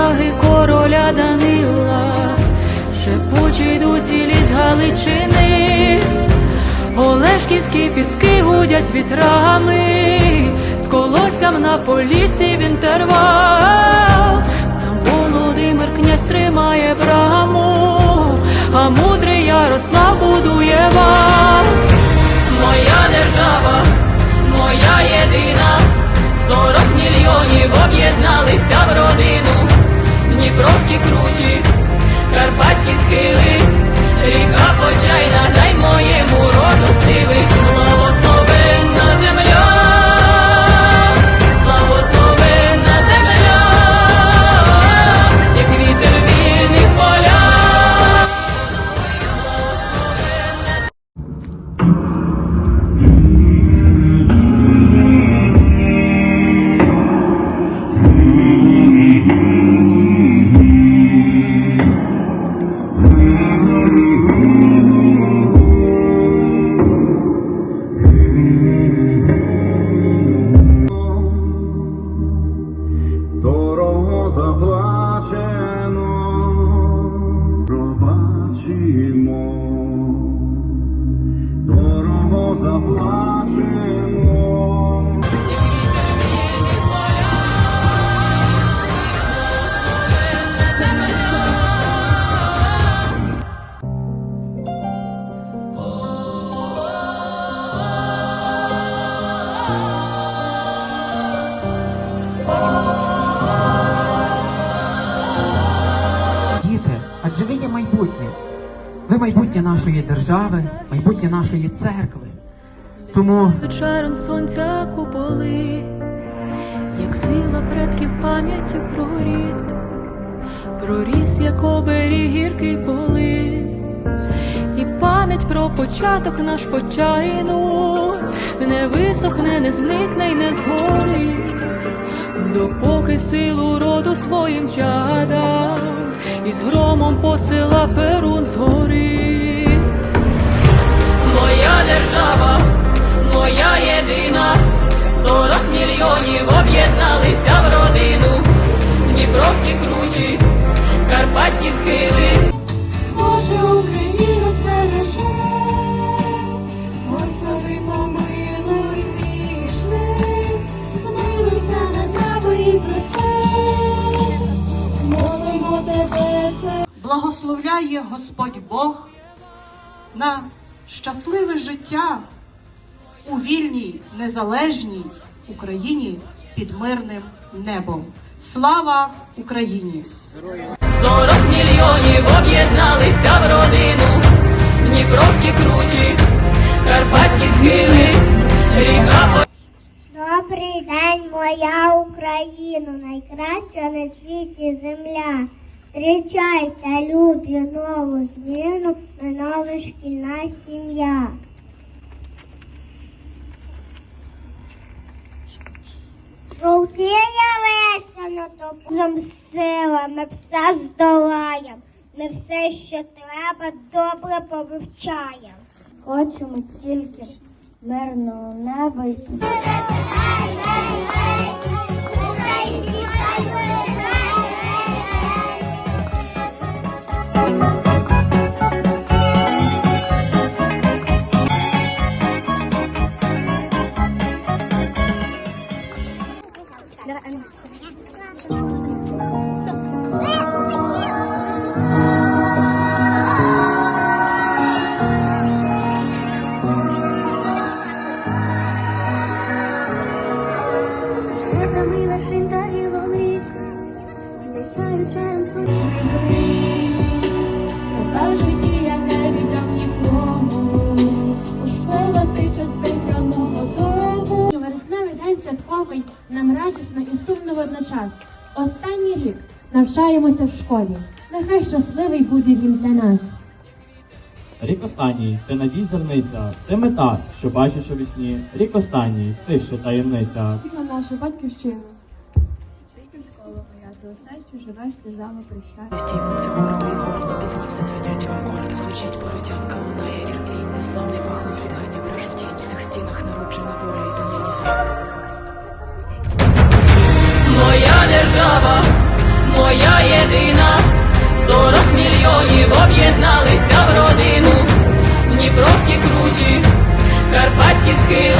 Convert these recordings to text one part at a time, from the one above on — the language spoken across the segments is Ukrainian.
про короля Данила, шепучий дусі ліс Галичини, Олешківські піски гудять вітрами, з колоссям на полісі в інтервал, адже ви є майбутнє. Ви майбутнє нашої держави, майбутнє нашої церкви. Тому Вечером сонця куполи, як сила предків пам'яттю про рід, проріс, як оберіг гіркий полин, і пам'ять про початок наш почайну не висохне, не зникне й не згорить, допоки силу роду своїм чадам із громом посила перун згори. Дніпровські кручі, карпатські схили. Боже, Україну збережи, Господи, помилуй грішних, змилуйся над нами і проси, молимо тебе все. благословляє Господь Бог на щасливе життя у вільній незалежній Україні під мирним небом. Слава Україні! Сорок мільйонів об'єдналися в родину, Дніпровські кручі, карпатські схили, ріка. Добрий день, моя Україна, найкраща на світі земля. Зустрічайте, любі, нову зміну, нова шкільна сім'я. Жовтіє листя над топом сила, ми все здолаєм, ми все, що треба, добре повивчаємо. Хочемо тільки мирного неба Мила шинка і ловить, не сяючим водночас. Останній рік навчаємося в школі. Нехай щасливий буде він для нас. Рік останній, ти надій зерниця, ти мета, що бачиш у вісні. Рік останній, ти ще таємниця. На нашу батьківщину. Стіймо це гордо і горло, півні все дзвенять у акорд. Звучить породянка, лунає ірпінь, неславний бахмут відганяв вражу тінь. В цих стінах народжена воля і держава, моя єдина, сорок мільйонів об'єдналися в родину, Дніпровські кручі, карпатські схили,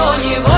сорок мільйонів